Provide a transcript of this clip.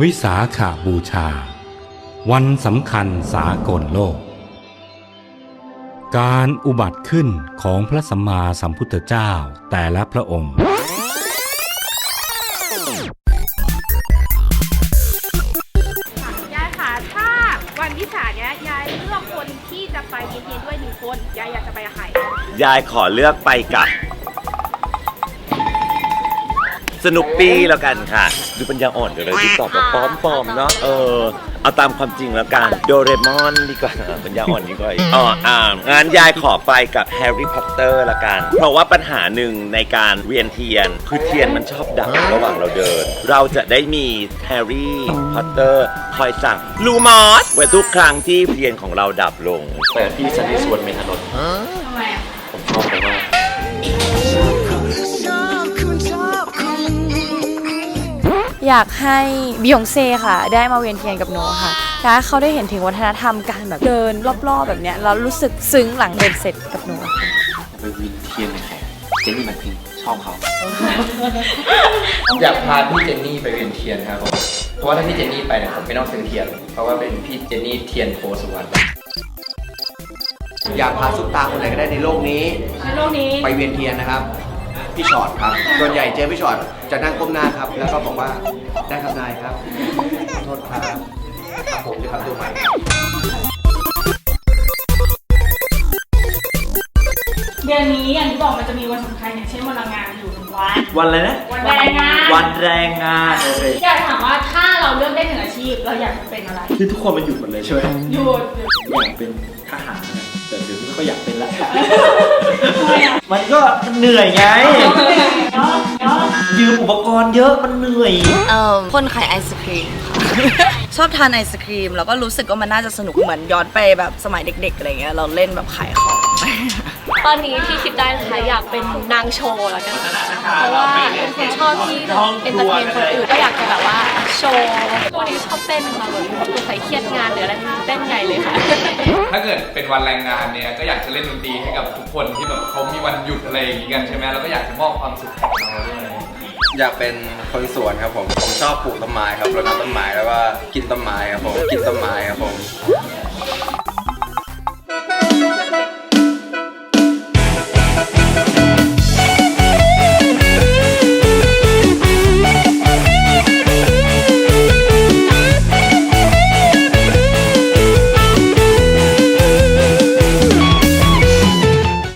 วิสาขาบูชา วันสำคัญสากลโลก การอุบัติขึ้นของพระสัมมาสัมพุทธเจ้าแต่ละพระองค์ยายค่ะถ้าวันวิสาเนี้ยยายเลือกคนที่จะไปเย็นๆด้วยหนึ่งคนยายอยากจะไปกับใครยายขอเลือกไปกับ สนุปปี้แล้วกันค่ะ ดูปัญญาอ่อนกันเลยที่ตอบแบบป้อมๆเนาะเออ เอาตามความจริงแล้วกันโดเรมอนดีกว่าปัญญาอ่อนดีกว่าอีกอ๋ออ่างั้นยายขอไปกับแฮร์รี่พอตเตอร์ละกัน เพราะว่าปัญหาหนึ่งในการเวียนเทียน คือเทียนมันชอบดับระหว่างเราเดิน เราจะได้มีแฮร์รี่พอตเตอร์คอยสั่งลูมอสไว้ทุกครั้งที่เทียนของเราดับลงแต่พี่สันนิษวนเมธานนท์ทำไมอะผมชอบไปมาก อยากให้บิยองเซ่ค่ะ ได้มาเวียนเทียนกับหนูค่ะอยากให้เขาได้เห็นถึงวัฒนธรรมการแบบเดินรอบๆแบบเนี้ยแล้วรู้สึกซึ้งหลังเดินเสร็จกับหนูค่ะไปวินเทียนในแขกเจนนี่มันพิงชอบเขา อยากพาพี่เจนนี่ไปเวียนเทียนครับผมเพราะว่าถ้าพี่เจนนี่ไปเนี่ยผมไม่ต้องซื้อเทียน เพราะว่าเป็นพี่เจนนี่เทียนโพสุวรรณอยากพาซุปตาคนไหนก็ได้ในโลกนี้ ในโลกนี้ไปเวียนเทียนนะครับ พี่ชอตครับส่วนใหญ่เจอพี่ชอตจะนั่งก้มหน้าครับ แล้วก็บอกว่าได้ครับนายครับขอโทษครับครับผมจะทำตัวใหม่เดือนนี้อย่างที่บอกมันจะมีวันสำคัญอย่างเช่นวันแรงงานอยู่หนึ่งวันวันอะไรนะ วันแรงงานวันแรงงานโอเคอยากถามว่าถ้าเราเลือกได้หนึ่งอาชีพเราอยากจะเป็นอะไรคือทุกคนมันหยุดหมดเลยใช่ไหมหยุดหยุดอยากเป็นทหารนะแต่เดี๋ยวนี้ ไม่ค่อยอยากเป็นละทำไมอะมันก็เหนื่อยไง ยืมอุปกรณ์เยอะมันเหนื่อย เอ่อคนขายไอศครีมค่ะ ชอบทานไอศครีม แล้วก็รู้สึกว่ามันน่าจะสนุกเหมือนย้อนไปแบบสมัยเด็กๆอะไรเงี้ยเราเล่นแบบขายของ ตอนนี้ที่คิดได้นะคะอยากเป็นนางโชว์แล้วกันเพราะว่าเป็นคนชอบที่แบบเอนเตอร์เทนคนอื่นก็อยากจะแบบว่าโชว์วันนี้ชอบเต้นค่ะแบบสงสัยเครียดงานหรืออะไรเต้นใหญ่เลยค่ะถ้าเกิ ดเป็นวันแรงงานเนี่ยก็อยากจะเล่นดนตรีให้กับทุกคนที่แบบเขามีวันหยุดอะไรอย่างงี้กันใช่ไหมแล้วก็อยากจะมอบความสุขให้กับเราด้วยอยากเป็นคนสวนครับผม ผมชอบปลูกต้นไม้ครับรดน้ำต้นไม้แล้วก็กินต้นไม้ครับผม กินต้นไม้ครับผม